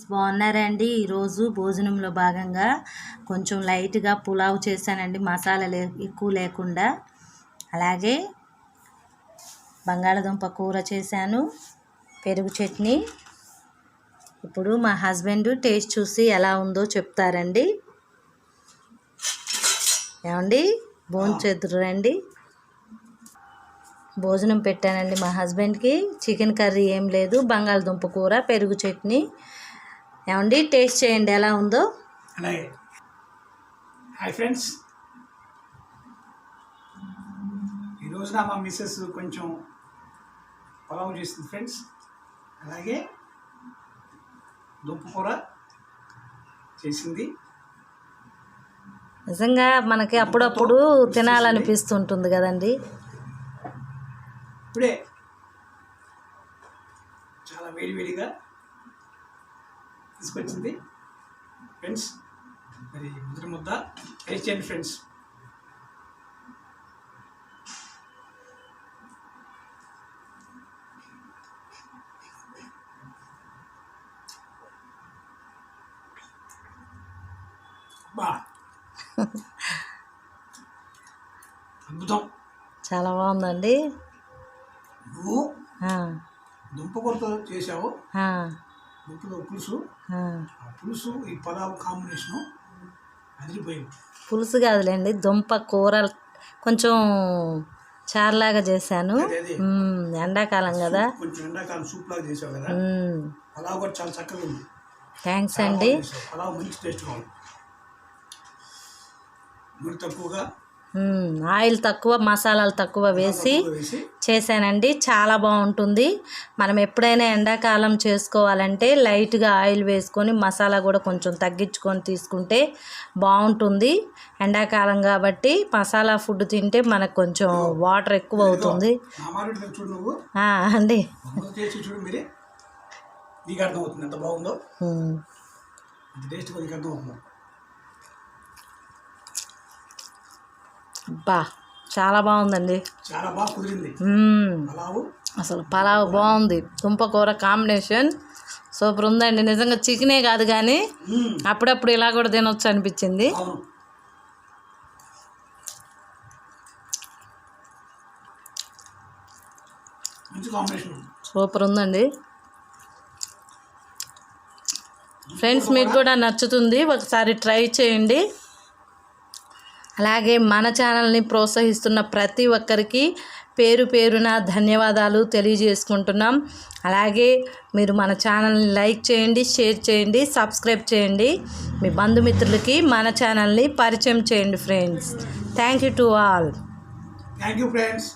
Friends బాగున్నారండి? ఈరోజు భోజనంలో భాగంగా కొంచెం లైట్గా పులావ్ చేశానండి మసాలా లే ఎక్కువ లేకుండా. అలాగే బంగాళదుంప కూర చేశాను పెరుగు చట్నీ. ఇప్పుడు మా హస్బెండ్ టేస్ట్ చూసి ఎలా ఉందో చెప్తారండి. ఏమండి? భోంచేద్దరు రండి భోజనం పెట్టానండి మా హస్బెండ్కి. చికెన్ కర్రీ ఏం లేదు బంగాళదుంప కూర పెరుగు చట్నీ. ఏమండి? టేస్ట్ చేయండి ఎలా ఉందో. అలాగే హాయ్ ఫ్రెండ్స్. ఈ రోజున మా మిస్సెస్ కొంచెం పొలావు చేస్తుంది ఫ్రెండ్స్. అలాగే దుంప కూర చేసింది. నిజంగా మనకి అప్పుడప్పుడు తినాలనిపిస్తుంటుంది కదండి. ఇప్పుడే చాలా వేడివేడిగా తీసుకొచ్చింది. ఫ్రెండ్స్ మరి ముద్ర ముద్ద టేస్ట్ చేయండి ఫ్రెండ్స్ అద్భుతం. చాలా బాగుందండి. నువ్వు దుంప కూరతో చేసావు ఆ, దుంపలో పులుసు. పులుసు ఈ పలావ్ కాంబినేషను అదిరిపోయింది. పులుసు కాదులేండి దుంప కూర కొంచెం చారులాగా చేశాను. ఎండాకాలం కదా. కొంచెం ఎండాకాలం సూప్ లాగా చేసావు కదా. పలావ్ కూడా చాలా చక్కగా ఉంది. థ్యాంక్స్ అండి. పలావ్ మంచి టేస్ట్గా ఉంది నూనె తక్కువగా ఆయిల్ తక్కువ మసాలాలు తక్కువ వేసి చేశానండి. చాలా బాగుంటుంది. మనం ఎప్పుడైనా ఎండాకాలం చేసుకోవాలంటే లైట్గా ఆయిల్ వేసుకొని మసాలా కూడా కొంచెం తగ్గించుకొని తీసుకుంటే బాగుంటుంది. ఎండాకాలం కాబట్టి మసాలా ఫుడ్ తింటే మనకు కొంచెం వాటర్ ఎక్కువ అవుతుంది. అండి. నీకు అర్థమవుతుంది ఎంత బాగుందో? టేస్ట్గా నీకు అర్థమవుతుందో. అబ్బా చాలా బాగుందండి. చాలా బాగా కుదిరింది. అసలు పలావ్ బాగుంది. దుంపకూర కాంబినేషన్. సూపర్ ఉందండి. నిజంగా చికెనే కాదు కానీ. అప్పుడప్పుడు ఇలా కూడా తినొచ్చు అనిపించింది. సూపర్ ఉందండి. ఫ్రెండ్స్ మీకు కూడా నచ్చుతుంది. ఒకసారి ట్రై చేయండి. అలాగే మన ఛానల్ని ప్రోత్సహిస్తున్న ప్రతి ఒక్కరికి పేరు పేరున ధన్యవాదాలు తెలియజేసుకుంటున్నాం. అలాగే మీరు మన ఛానల్ని లైక్ చేయండి షేర్ చేయండి సబ్స్క్రైబ్ చేయండి. మీ బంధుమిత్రులకి మన ఛానల్ని పరిచయం చేయండి friends. Thank you to all. Thank you friends.